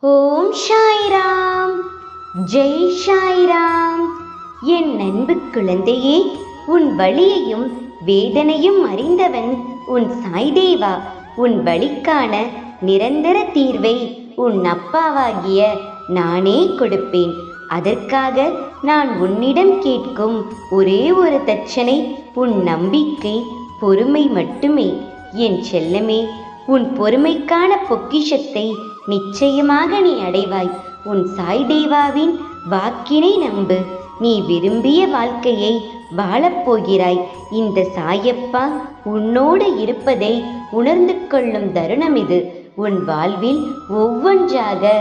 ஓம் ஷாயிராம் ஜெய் ஷாயிராம் என் அன்பு குழந்தையே உன் வழியையும் வேதனையும் அறிந்தவன் உன் சாய்தேவா. உன் வழிக்கான நிரந்தர தீர்வை உன் அப்பாவாகிய நானே கொடுப்பேன். அதற்காக நான் உன்னிடம் கேட்கும் ஒரே ஒரு தட்சணை உன் நம்பிக்கை பொறுமை மட்டுமே. என் செல்லமே உன் பொறுமைக்கான பொக்கிஷத்தை நிச்சயமாக நீ அடைவாய். உன் சாய் தேவாவின் வாக்கினை நம்பு. நீ விரும்பிய வாழ்க்கையை வாழப்போகிறாய் இந்த சாயப்பா உன்னோடு இருப்பதை உணர்ந்து கொள்ளும் தருணம் இது. உன் வாழ்வில் ஒவ்வொன்றாக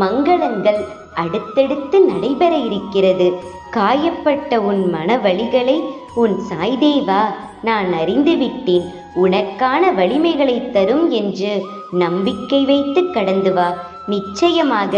மங்களங்கள் அடுத்தடுத்து நடைபெற இருக்கிறது. காயப்பட்ட உன் மனவழிகளை உன் சாய்தேவா நான் அறிந்துவிட்டேன். உனக்கான வலிமைகளை தரும் என்று நம்பிக்கை வைத்து கடந்து வா. நிச்சயமாக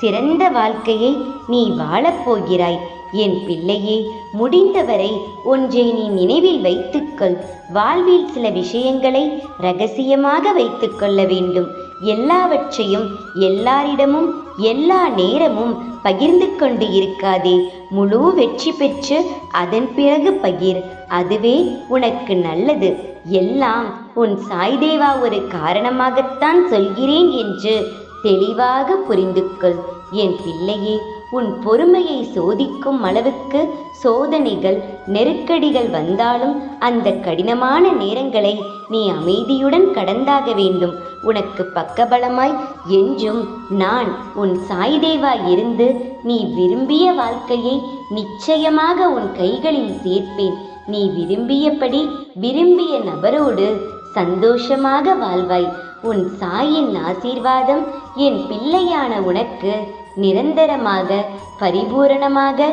சிறந்த வாழ்க்கையை நீ வாழப்போகிறாய் என் பிள்ளையே முடிந்தவரை ஒன்றை நீ நினைவில் வைத்துக்கொள். வாழ்வில் சில விஷயங்களை ரகசியமாக வைத்துக்கொள்ள வேண்டும். எல்லாவற்றையும் எல்லாரிடமும் எல்லா நேரமும் பகிர்ந்து கொண்டு இருக்காதே. முழு வெற்றி பெற்று அதன் பிறகு பகிர். அதுவே உனக்கு நல்லது. எல்லாம் உன் சாய்தேவா ஒரு காரணமாகத்தான் சொல்கிறேன் என்று தெளிவாக புரிந்து கொள் என் பிள்ளையே உன் பொறுமையை சோதிக்கும் அளவுக்கு சோதனைகள் நெருக்கடிகள் வந்தாலும் அந்த கடினமான நேரங்களை நீ அமைதியுடன் கடந்தாக வேண்டும். உனக்கு பக்கபலமாய் என்றும் நான் உன் சாய்தேவா இருந்து நீ விரும்பிய வாழ்க்கையை நிச்சயமாக உன் கைகளில் சேர்ப்பேன். நீ விரும்பியபடி விரும்பிய நபரோடு சந்தோஷமாக வாழ்வாய். உன் சாயின் ஆசீர்வாதம் என் பிள்ளையான உனக்கு நிரந்தரமாக பரிபூரணமாக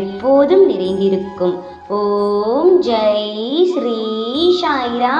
எப்போதும் நிறைந்திருக்கும். ஓம் ஜெய் ஸ்ரீ சாய்ரா.